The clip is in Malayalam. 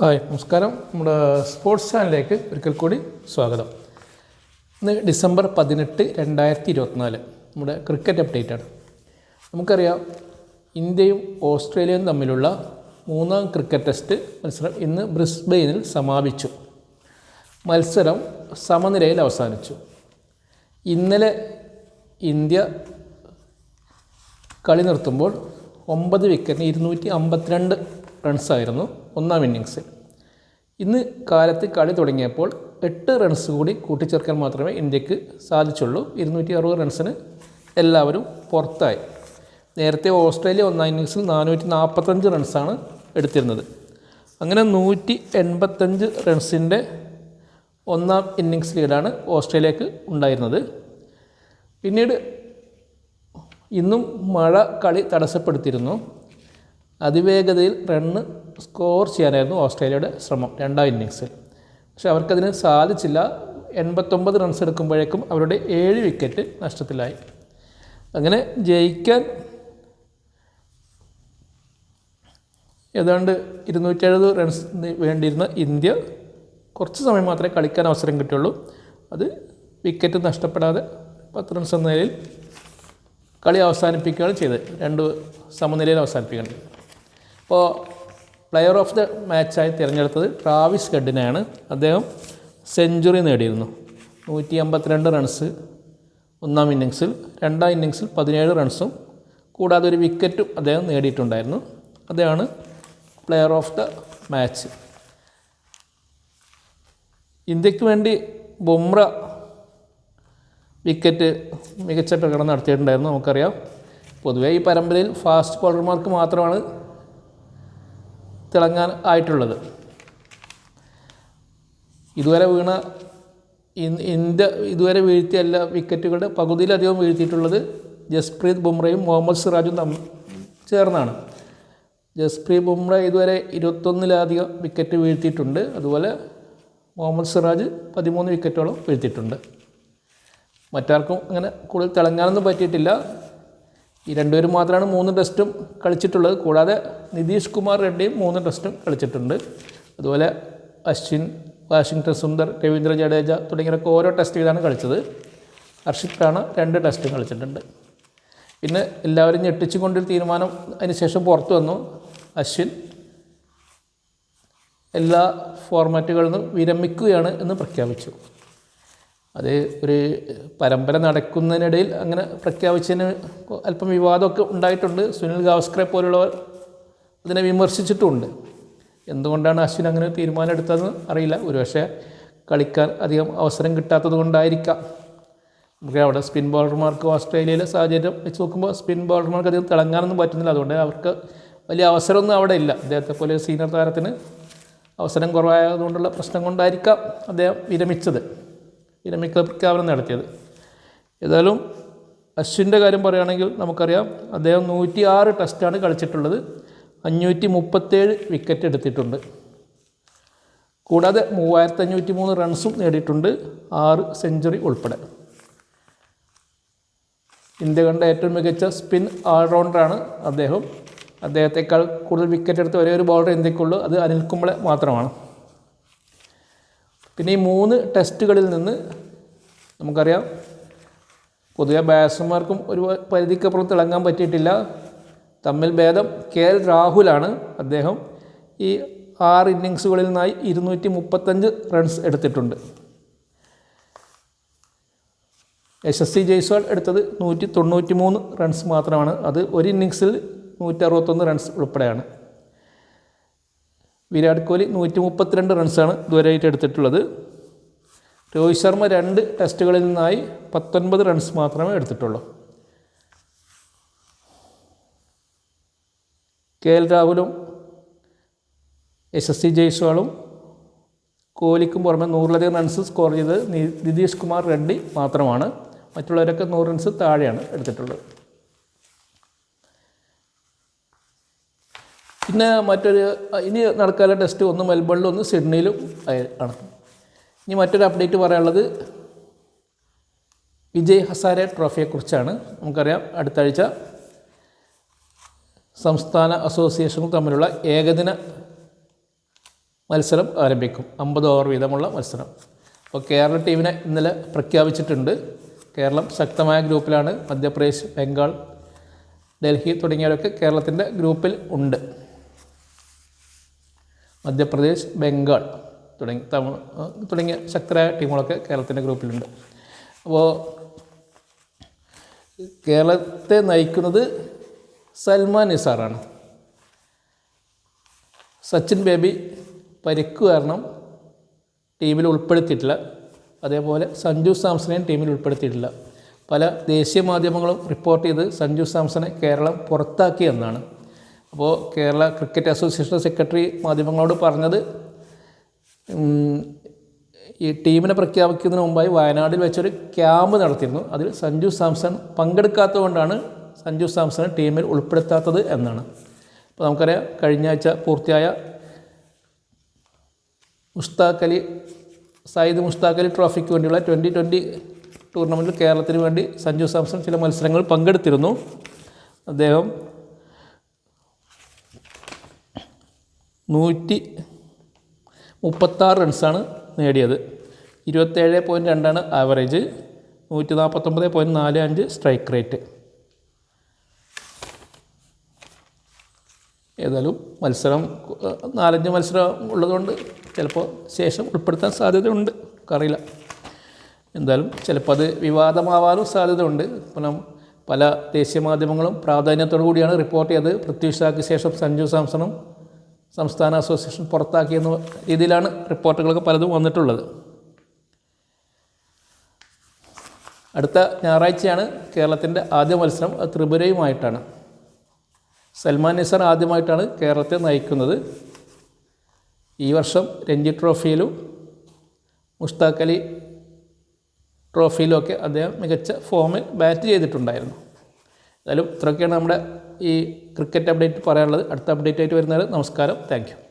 ഹായ് നമസ്കാരം. നമ്മുടെ സ്പോർട്സ് ചാനലിലേക്ക് ഒരിക്കൽ കൂടി സ്വാഗതം. ഇന്ന് ഡിസംബർ പതിനെട്ട് രണ്ടായിരത്തി ഇരുപത്തിനാല്. നമ്മുടെ ക്രിക്കറ്റ് അപ്ഡേറ്റ് ആണ്. നമുക്കറിയാം ഇന്ത്യയും ഓസ്ട്രേലിയയും തമ്മിലുള്ള മൂന്നാം ക്രിക്കറ്റ് ടെസ്റ്റ് മത്സരം ഇന്ന് ബ്രിസ്ബെയിനിൽ സമാപിച്ചു. മത്സരം സമനിലയിൽ അവസാനിച്ചു. ഇന്നലെ ഇന്ത്യ കളി നിർത്തുമ്പോൾ ഒമ്പത് വിക്കറ്റിന് ഇരുന്നൂറ്റി അമ്പത്തിരണ്ട് റൺസായിരുന്നു ഒന്നാം ഇന്നിങ്സിൽ ഇന്ന് കാലത്ത് കളി തുടങ്ങിയപ്പോൾ എട്ട് റൺസ് കൂടി കൂട്ടിച്ചേർക്കാൻ മാത്രമേ ഇന്ത്യയ്ക്ക് സാധിച്ചുള്ളൂ. ഇരുന്നൂറ്റി അറുപത് റൺസിന് എല്ലാവരും പുറത്തായി. നേരത്തെ ഓസ്ട്രേലിയ ഒന്നാം ഇന്നിങ്സിൽ നാനൂറ്റി നാൽപ്പത്തഞ്ച് റൺസാണ് എടുത്തിരുന്നത്. അങ്ങനെ നൂറ്റി എൺപത്തഞ്ച് റൺസിന്റെ ഒന്നാം ഇന്നിങ്സ് ലീഡാണ് ഓസ്ട്രേലിയക്ക് ഉണ്ടായിരുന്നത്. പിന്നീട് ഇന്നും മഴ കളി തടസ്സപ്പെടുത്തിയിരുന്നു. അതിവേഗതയിൽ റണ്ണ് സ്കോർ ചെയ്യാനായിരുന്നു ഓസ്ട്രേലിയയുടെ ശ്രമം രണ്ടാം ഇന്നിങ്സിൽ പക്ഷെ അവർക്കതിന് സാധിച്ചില്ല. എൺപത്തൊമ്പത് റൺസ് എടുക്കുമ്പോഴേക്കും അവരുടെ ഏഴ് വിക്കറ്റ് നഷ്ടത്തിലായി. അങ്ങനെ ജയിക്കാൻ ഏതാണ്ട് ഇരുന്നൂറ്റെഴുപത് റൺസ് വേണ്ടിയിരുന്ന ഇന്ത്യ കുറച്ച് സമയം മാത്രമേ കളിക്കാൻ അവസരം കിട്ടിയുള്ളൂ. അത് വിക്കറ്റ് നഷ്ടപ്പെടാതെ പത്ത് റൺസ് എന്ന നിലയിൽ കളി അവസാനിപ്പിക്കുകയാണ് ചെയ്തത്. രണ്ട് സമനിലയിൽ അവസാനിപ്പിക്കുകയാണ് അപ്പോൾ പ്ലെയർ ഓഫ് ദ മാച്ചായി തിരഞ്ഞെടുത്തത് ട്രാവിസ് ഗഡിനെയാണ്. അദ്ദേഹം സെഞ്ചുറി നേടിയിരുന്നു. നൂറ്റി അമ്പത്തിരണ്ട് റൺസ് ഒന്നാം ഇന്നിങ്സിൽ രണ്ടാം ഇന്നിങ്സിൽ പതിനേഴ് റൺസും കൂടാതെ ഒരു വിക്കറ്റും അദ്ദേഹം നേടിയിട്ടുണ്ടായിരുന്നു. അദ്ദേഹമാണ് പ്ലെയർ ഓഫ് ദ മാച്ച് ഇന്ത്യയ്ക്ക് വേണ്ടി ബുംറ വിക്കറ്റ് മികച്ച പ്രകടനം നടത്തിയിട്ടുണ്ടായിരുന്നു നമുക്കറിയാം. പൊതുവേ ഈ പരമ്പരയിൽ ഫാസ്റ്റ് ബോളർമാർക്ക് മാത്രമാണ് തിളങ്ങാൻ ആയിട്ടുള്ളത്. ഇതുവരെ വീണ ഇന്ത്യ ഇതുവരെ വീഴ്ത്തിയ എല്ലാ വിക്കറ്റുകളുടെ പകുതിയിലധികം വീഴ്ത്തിയിട്ടുള്ളത് ജസ്പ്രീത് ബുംറയും മുഹമ്മദ് സിറാജും തമ്മിൽ ചേർന്നാണ്. ജസ്പ്രീത് ബുംറ ഇതുവരെ ഇരുപത്തൊന്നിലധികം വിക്കറ്റ് വീഴ്ത്തിയിട്ടുണ്ട്. അതുപോലെ മുഹമ്മദ് സിറാജ് പതിമൂന്ന് വിക്കറ്റോളം വീഴ്ത്തിയിട്ടുണ്ട്. മറ്റാർക്കും അങ്ങനെ കൂടുതൽ തിളങ്ങാനൊന്നും പറ്റിയിട്ടില്ല. ഈ രണ്ടുപേരും മാത്രമാണ് മൂന്ന് ടെസ്റ്റും കളിച്ചിട്ടുള്ളത്. കൂടാതെ നിതീഷ് കുമാർ റെഡ്ഡിയും മൂന്ന് ടെസ്റ്റും കളിച്ചിട്ടുണ്ട്. അതുപോലെ അശ്വിൻ വാഷിങ്ടൺ സുന്ദർ രവീന്ദ്ര ജഡേജ തുടങ്ങിയവരൊക്കെ ഓരോ ടെസ്റ്റ് ചെയ്താണ് കളിച്ചത്. ഹർഷിത് റാണ രണ്ട് ടെസ്റ്റും കളിച്ചിട്ടുണ്ട്. പിന്നെ എല്ലാവരും ഞെട്ടിച്ചുകൊണ്ടൊരു തീരുമാനം അതിനുശേഷം പുറത്തു വന്നു. അശ്വിൻ എല്ലാ ഫോർമാറ്റുകളിൽ നിന്നും വിരമിക്കുകയാണ് എന്ന് പ്രഖ്യാപിച്ചു. അത് ഒരു പരമ്പര നടക്കുന്നതിനിടയിൽ അങ്ങനെ പ്രഖ്യാപിച്ചതിന് അല്പം വിവാദമൊക്കെ ഉണ്ടായിട്ടുണ്ട്. സുനിൽ ഗാവസ്കറെ പോലുള്ളവർ അതിനെ വിമർശിച്ചിട്ടുമുണ്ട് എന്തുകൊണ്ടാണ് അശ്വിൻ അങ്ങനെ തീരുമാനം എടുത്തതെന്ന് അറിയില്ല. ഒരുപക്ഷെ കളിക്കാൻ അധികം അവസരം കിട്ടാത്തത് കൊണ്ടായിരിക്കാം. നമുക്ക് അവിടെ സ്പിൻ ബോളർമാർക്ക് ഓസ്ട്രേലിയയിലെ സാഹചര്യം വെച്ച് നോക്കുമ്പോൾ സ്പിൻ ബോളർമാർക്ക് അധികം തിളങ്ങാനൊന്നും പറ്റുന്നില്ല. അതുകൊണ്ട് അവർക്ക് വലിയ അവസരമൊന്നും അവിടെ ഇല്ല. അദ്ദേഹത്തെ പോലെ സീനിയർ താരത്തിന് അവസരം കുറവായതുകൊണ്ടുള്ള പ്രശ്നം കൊണ്ടായിരിക്കാം അദ്ദേഹം വിരമിച്ചത്. വിരമിക്കൽ പ്രഖ്യാപനം നടത്തിയത്. ഏതായാലും അശ്വിന്റെ കാര്യം പറയുകയാണെങ്കിൽ നമുക്കറിയാം അദ്ദേഹം നൂറ്റി ആറ് ടെസ്റ്റാണ് കളിച്ചിട്ടുള്ളത്. അഞ്ഞൂറ്റി മുപ്പത്തേഴ് വിക്കറ്റ് എടുത്തിട്ടുണ്ട്. കൂടാതെ മൂവായിരത്തി അഞ്ഞൂറ്റി മൂന്ന് റൺസും നേടിയിട്ടുണ്ട് ആറ് സെഞ്ചുറി ഉൾപ്പെടെ. ഇന്ത്യ കണ്ട ഏറ്റവും മികച്ച സ്പിൻ ഓൾറൗണ്ടറാണ് അദ്ദേഹം. അദ്ദേഹത്തെക്കാൾ കൂടുതൽ വിക്കറ്റ് എടുത്ത ഒരേ ഒരു ബോളർ ഇന്ത്യക്കുള്ളൂ. അത് അനിൽ കുംബ്ലെ മാത്രമാണ്. പിന്നെ ഈ മൂന്ന് ടെസ്റ്റുകളിൽ നിന്ന് നമുക്കറിയാം. പൊതുവെ ബാറ്റ്സ്മാർക്കും ഒരു പരിധിക്കപ്പുറം തിളങ്ങാൻ പറ്റിയിട്ടില്ല. തമ്മിൽ ഭേദം കെ എൽ രാഹുലാണ് അദ്ദേഹം ഈ ആറ് ഇന്നിങ്സുകളിൽ നിന്നായി ഇരുന്നൂറ്റി മുപ്പത്തഞ്ച് റൺസ് എടുത്തിട്ടുണ്ട്. യശസ്വി ജയ്സ്വാൾ എടുത്തത് നൂറ്റി തൊണ്ണൂറ്റി മൂന്ന് റൺസ് മാത്രമാണ്. അത് ഒരു ഇന്നിങ്സിൽ നൂറ്റി അറുപത്തൊന്ന് റൺസ് ഉൾപ്പെടെയാണ്. വിരാട് കോഹ്ലി നൂറ്റി മുപ്പത്തിരണ്ട് റൺസാണ് ഇതുവരെയായിട്ട് എടുത്തിട്ടുള്ളത്. രോഹിത് ശർമ്മ രണ്ട് ടെസ്റ്റുകളിൽ നിന്നായി പത്തൊൻപത് റൺസ് മാത്രമേ എടുത്തിട്ടുള്ളൂ. കെ എൽ രാഹുലും എസ് എസ് സി ജയ്സ്വാളും കോഹ്ലിക്കും പുറമെ നൂറിലധികം റൺസ് സ്കോർ ചെയ്തത് നിതീഷ് കുമാർ റെഡ്ഡി മാത്രമാണ്. മറ്റുള്ളവരൊക്കെ നൂറ് റൺസ് താഴെയാണ് എടുത്തിട്ടുള്ളത്. പിന്നെ മറ്റൊരു ഇനി നടക്കാനുള്ള ടെസ്റ്റ് ഒന്ന് മെൽബണിലും ഒന്ന് സിഡ്നിയിലും ആണ് ഇനി മറ്റൊരു അപ്ഡേറ്റ് പറയാനുള്ളത് വിജയ് ഹസാരെ ട്രോഫിയെക്കുറിച്ചാണ്. നമുക്കറിയാം അടുത്ത ആഴ്ച സംസ്ഥാന അസോസിയേഷനുകൾ തമ്മിലുള്ള ഏകദിന മത്സരം ആരംഭിക്കും. അമ്പത് ഓവർ വീതമുള്ള മത്സരം. അപ്പോൾ കേരള ടീമിനെ ഇന്നലെ പ്രഖ്യാപിച്ചിട്ടുണ്ട്. കേരളം ശക്തമായ ഗ്രൂപ്പിലാണ്. മധ്യപ്രദേശ് ബംഗാൾ ഡൽഹി തുടങ്ങിയവരൊക്കെ കേരളത്തിന്റെ ഗ്രൂപ്പിൽ ഉണ്ട്. മധ്യപ്രദേശ് ബംഗാൾ തുടങ്ങി തമിഴ് തുടങ്ങിയ ശക്തരായ ടീമുകളൊക്കെ കേരളത്തിന്റെ ഗ്രൂപ്പിലുണ്ട്. അപ്പോൾ കേരളത്തെ നയിക്കുന്നത് സൽമാൻ നിസാറാണ്. സച്ചിൻ ബേബി പരിക്ക് കാരണം ടീമിൽ ഉൾപ്പെടുത്തിയിട്ടില്ല. അതേപോലെ സഞ്ജു സാംസനെയും ടീമിൽ ഉൾപ്പെടുത്തിയിട്ടില്ല. പല ദേശീയ മാധ്യമങ്ങളും റിപ്പോർട്ട് ചെയ്ത് സഞ്ജു സാംസനെ കേരളം പുറത്താക്കി എന്നാണ്. അപ്പോൾ കേരള ക്രിക്കറ്റ് അസോസിയേഷൻ സെക്രട്ടറി മാധ്യമങ്ങളോട് പറഞ്ഞത് ഈ ടീമിനെ പ്രഖ്യാപിക്കുന്നതിന് മുമ്പായി വയനാടിൽ വെച്ചൊരു ക്യാമ്പ് നടത്തിയിരുന്നു. അതിൽ സഞ്ജു സാംസൺ പങ്കെടുക്കാത്തതുകൊണ്ടാണ് സഞ്ജു സാംസണെ ടീമിൽ ഉൾപ്പെടുത്താത്തത് എന്നാണ്. അപ്പോൾ നമുക്കറിയാം കഴിഞ്ഞ ആഴ്ച പൂർത്തിയായ മുസ്താഖ് അലി സയ്യിദ് മുസ്താഖ് അലി ട്രോഫിക്ക് വേണ്ടിയുള്ള ട്വന്റി ട്വന്റി ടൂർണമെന്റിൽ കേരളത്തിന് വേണ്ടി സഞ്ജു സാംസൺ ചില മത്സരങ്ങൾ പങ്കെടുത്തിരുന്നു. അദ്ദേഹം നൂറ്റി മുപ്പത്താറ് റൺസാണ് നേടിയത്. ഇരുപത്തേഴ് പോയിന്റ് രണ്ടാണ് ആവറേജ് നൂറ്റി നാൽപ്പത്തൊമ്പത് പോയിന്റ് നാല് അഞ്ച് സ്ട്രൈക്ക് റേറ്റ് ഏതായാലും മത്സരം നാലഞ്ച് മത്സരം ഉള്ളതുകൊണ്ട് ചിലപ്പോൾ ശേഷം ഉൾപ്പെടുത്താൻ സാധ്യതയുണ്ട്. അറിയില്ല എന്തായാലും ചിലപ്പോൾ അത് വിവാദമാവാനും സാധ്യതയുണ്ട്. കാരണം പല ദേശീയ മാധ്യമങ്ങളും പ്രാധാന്യത്തോടു കൂടിയാണ് റിപ്പോർട്ട് ചെയ്തത്. പൃഥ്വി ശേഷം സഞ്ജു സാംസണും സംസ്ഥാന അസോസിയേഷൻ പുറത്താക്കിയെന്ന രീതിയിലാണ് റിപ്പോർട്ടുകളൊക്കെ പലതും വന്നിട്ടുള്ളത്. അടുത്ത ഞായറാഴ്ചയാണ് കേരളത്തിന്റെ ആദ്യ മത്സരം. അത് ത്രിപുരയുമായിട്ടാണ്. സൽമാൻ നിസാർ ആദ്യമായിട്ടാണ് കേരളത്തെ നയിക്കുന്നത്. ഈ വർഷം രഞ്ജി ട്രോഫിയിലും മുഷ്താഖ് അലി ട്രോഫിയിലുമൊക്കെ അദ്ദേഹം മികച്ച ഫോമിൽ ബാറ്റ് ചെയ്തിട്ടുണ്ടായിരുന്നു. എന്തായാലും ഇത്രയൊക്കെയാണ് നമ്മുടെ ഈ ക്രിക്കറ്റ് അപ്ഡേറ്റ് പറയാനുള്ളത് അടുത്ത അപ്ഡേറ്റ് ആയിട്ട് വരുന്നത് നമസ്കാരം. താങ്ക്